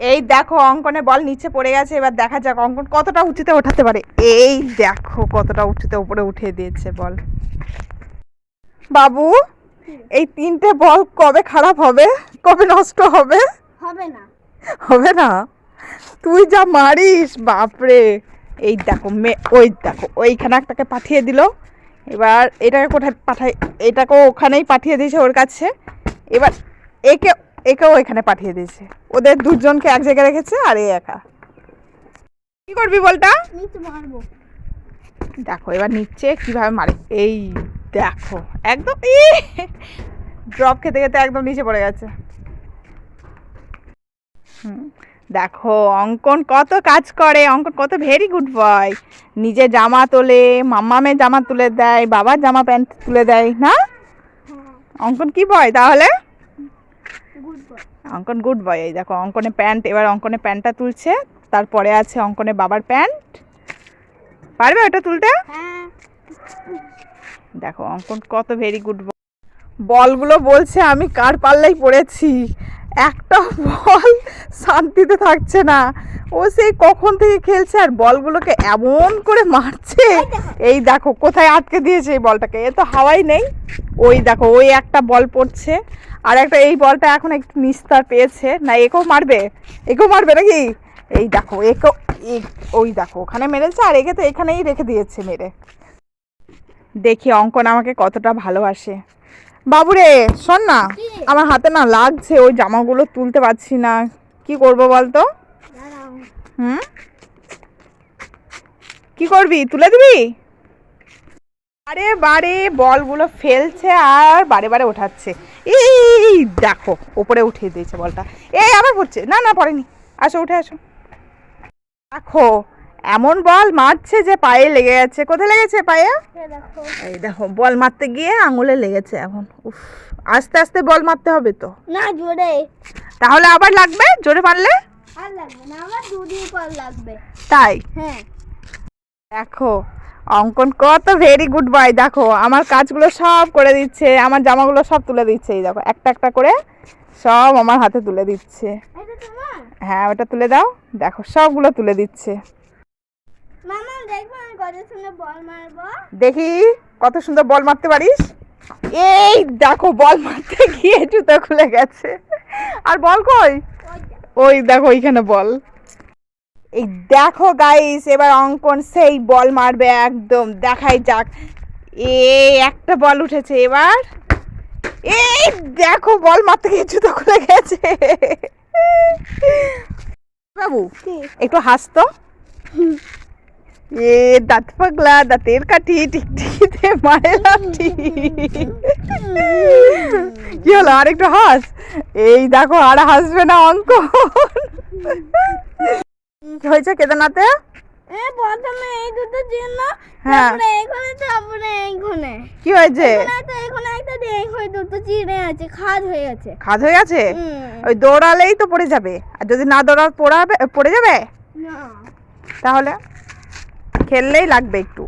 এই দেখো অঙ্কনে বল নিচে পড়ে গেছে এবার দেখা যাক অঙ্কন কতটা উঁচুতে ওঠাতে পারে। এই দেখো কতটা উঁচুতে উপরে উঠিয়ে দিয়েছে বল। বাবু এই তিনটে বল কবে খারাপ হবে? কবে নষ্ট হবে? হবে না। হবে না? তুই যা মারিস বাপরে! এই দেখো মে ওই দেখো ওইখানে একটাকে পাঠিয়ে দিল। এবার এটাকে কোথায় পাঠাই এটাকেও ওখানেই পাঠিয়ে দিয়েছে ওর কাছে। এবার একে একেও এখানে পাঠিয়ে দিয়েছে। ওদের দুজনকে এক জায়গায় রেখেছে আর এ একা। কি করবি বলটা? দেখো এবার নিচ্ছে কীভাবে মারে। এই দেখো একদম ড্রপ খেতে খেতে একদম নিচে পড়ে গেছে। হুম, দেখো অঙ্কন কত কাজ করে অঙ্কন কত ভেরি গুড বয় নিজে জামা তোলে মাম্মামের জামা তুলে দেয় বাবার জামা প্যান্ট তুলে দেয় না? অঙ্কন কি বয় তাহলে? অঙ্কন গুড বয় এই দেখো, অঙ্কনে প্যান্ট এবার অঙ্কনে প্যান্টটা তুলছে, তারপরে আছে অঙ্কনে বাবার প্যান্ট পারবে ওটা তুলতে? দেখো, অঙ্কন কত ভেরি গুড বলগুলো বলছে আমি কার পাল্লাই পড়েছি? একটা বল শান্তিতে থাকছে না। ও সেই কখন থেকে খেলছে আর বলগুলোকে এমন করে মারছে। এই দেখো। কোথায় আটকে দিয়েছে এই বলটাকে? এ তো হাওয়াই নেই। ওই দেখো ওই একটা বল পড়ছে। আর একটা এই বলটা এখন একটু নিস্তার পেয়েছে। না একেও মারবে? একেও মারবে নাকি? এই দেখো একেও ওই দেখো ওখানে মেরেছে আর একে তো এখানেই রেখে দিয়েছে মেরে। দেখি অঙ্কন আমাকে কতটা ভালোবাসে। বাবুরে শোন না আমার হাতে না লাগছে ওই জামাগুলো তুলতে পারছি না। কি করব বলতো? তো হুম? কি করবি? তুলে দিবি? বারে বারে বলগুলো ফেলছে আর বারে বারে ওঠাচ্ছে। এই দেখো ওপরে উঠিয়ে দিয়েছে বলটা। এই আবার পড়ছে না না পড়েনি। আসো উঠে আসো। দেখো এমন বল মারছে যে পায়ে লেগে গেছে। কোথায় লেগেছে পায়ে? এই দেখো। বল মারতে গিয়ে আঙুলে লেগেছে এখন। উফ আস্তে আস্তে বল মারতে হবে তো। না জোরে। তাহলে আবার লাগবে? জোরে মারলে? আর লাগবে না আমার দুদিন পর লাগবে। তাই? হ্যাঁ। দেখো অঙ্কন কত ভেরি গুড বয় দেখো আমার কাজগুলো সব করে দিচ্ছে আমার জামাগুলো সব তুলে দিচ্ছে। এই দেখো একটা একটা করে সব আমার হাতে তুলে দিচ্ছে। হ্যাঁ ওটা তুলে দাও। দেখো সবগুলো তুলে দিচ্ছে। মামা দেখব আমি কত সুন্দর বল মারবো। দেখি কত সুন্দর বল মারতে পারিস? এই দেখো বল মারতে গিয়ে জুতো খুলে গেছে। আর বল কই? ওই দেখো ওইখানে বল। এই দেখো গাইস এবার অঙ্কন সেই বল মারবে একদম। দেখাই যাক। এ একটা বল উঠেছে এবার। এই দেখো বল মারতে গিয়ে জুতো খুলে গেছে। বাবু একটু হাসতো? এ দাঁত পাগলা দাঁতের কাঠি টিকটিকিতে মারে লাঠি। কি হলো? আর একটু হাস? এই দেখো আর হাসবে না অঙ্ক হয়েছে কেদারনাথে? প্রথমে এই দুটো চিহ্ন হ্যাঁ। তারপরে এইখানে তারপরে এইখানে কি হয়েছে? এখানে একটা এখানে একটা দুটো চিহ্নে আছে খাদ হয়ে গেছে। খাদ হয়ে গেছে? ওই দৌড়ালেই তো পড়ে যাবে। আর যদি না দৌড়া পড়াবে পড়ে যাবে? না। তাহলে? খেললেই লাগবে একটু।